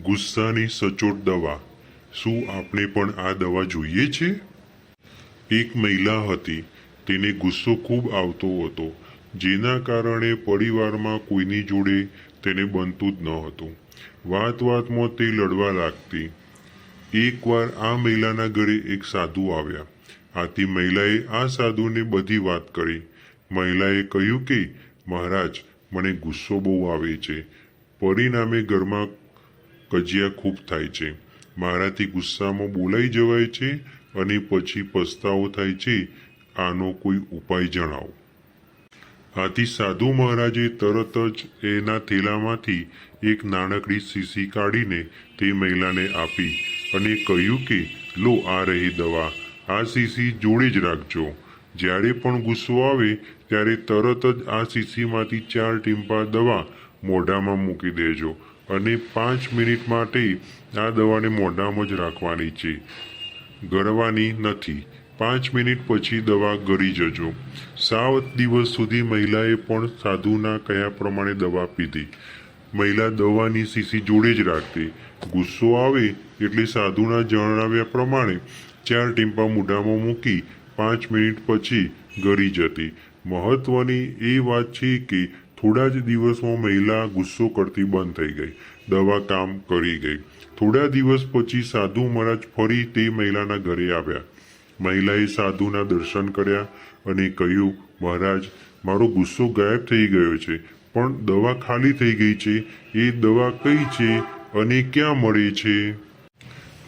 ગુસ્સાની સચોટ દવા. શું આપણે પણ આ દવા જોઈએ છે? એક મહિલા હતી. તેને ગુસ્સો ખૂબ આવતો હતો. જેના કારણે પરિવારમાં કોઈની જોડે તેને બનતું જ ન હતું. વાત વાતમાં તે લડવા લાગતી. એકવાર આ મહિલાના ઘરે એક સાધુ આવ્યા. આથી મહિલાએ આ સાધુને બધી વાત કરી. મહિલાએ કહ્યું કે, મહારાજ, મને ગુસ્સો બહુ આવે છે. પરિણામે ઘરમાં કજિયા ખૂબ થાય છે. મારાથી ગુસ્સામાં બોલાઈ જવાય છે અને પછી પસ્તાવો થાય છે. આનો કોઈ ઉપાય જણાવો. આથી સાધુ મહારાજે તરત જ એના થેલામાંથી એક નાનકડી શીશી કાઢીને તે મહિલાને આપી અને કહ્યું કે, લો આ રહી દવા. આ શીશી જોડે જ રાખજો. જ્યારે પણ ગુસ્સો આવે ત્યારે તરત જ આ શીશીમાંથી ચાર ટીમ્પા દવા મોઢામાં મૂકી દેજો અને પાંચ મિનિટ માટે આ દવાને મોઢામાં જ રાખવાની છે. ગળવાની નથી. પાંચ મિનિટ પછી દવા ગળી જજો. સાત દિવસ સુધી મહિલાએ પણ સાધુના કયા પ્રમાણે દવા પીધી? મહિલા દવાની શીશી જોડે જ રાખતી. ગુસ્સો આવે એટલે સાધુના જણાવ્યા પ્રમાણે ચાર ટીમ્પા મોઢામાં મૂકી પાંચ મિનિટ પછી ગળી જતી. મહત્વની એ વાત છે કે થોડા જ દિવસમાં મહિલા ગુસ્સો કરતી બંધ થઈ ગઈ. દવા કામ કરી ગઈ. થોડા દિવસ પછી સાધુ મહારાજ ફરી તે મહિલાના ઘરે આવ્યા. મહિલાએ સાધુના દર્શન કર્યા અને કહ્યું, મહારાજ, મારો ગુસ્સો ગાયબ થઈ ગયો છે, પણ દવા ખાલી થઈ ગઈ છે. એ દવા કઈ છે અને ક્યાં મળે છે?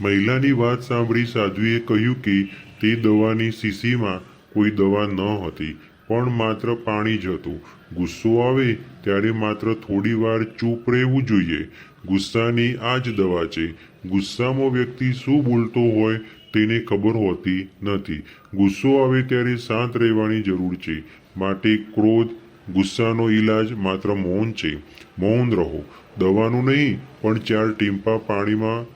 મહિલાની વાત સાંભળી સાધુએ કહ્યું કે તે દવાની શીશીમાં કોઈ દવા ન હતી. પણ માત્ર પાણી જ હતું. ગુસ્સો આવે ત્યારે માત્ર થોડી વાર ચૂપ રહેવું જોઈએ. ગુસ્સાની આ જ દવા છે. ગુસ્સામાં વ્યક્તિ શું બોલતો હોય તેને ખબર હોતી નથી. ગુસ્સો આવે ત્યારે શાંત રહેવાની જરૂર છે. માટે ક્રોધ, ગુસ્સાનો ઈલાજ માત્ર મૌન છે. મૌન રહો. દવાનું નહીં, પણ ચાર ટીમ્પા પાણીમાં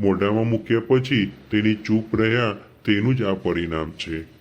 મોઢામાં મૂક્યા પછી તેની ચૂપ રહ્યા તેનું જ આ પરિણામ છે.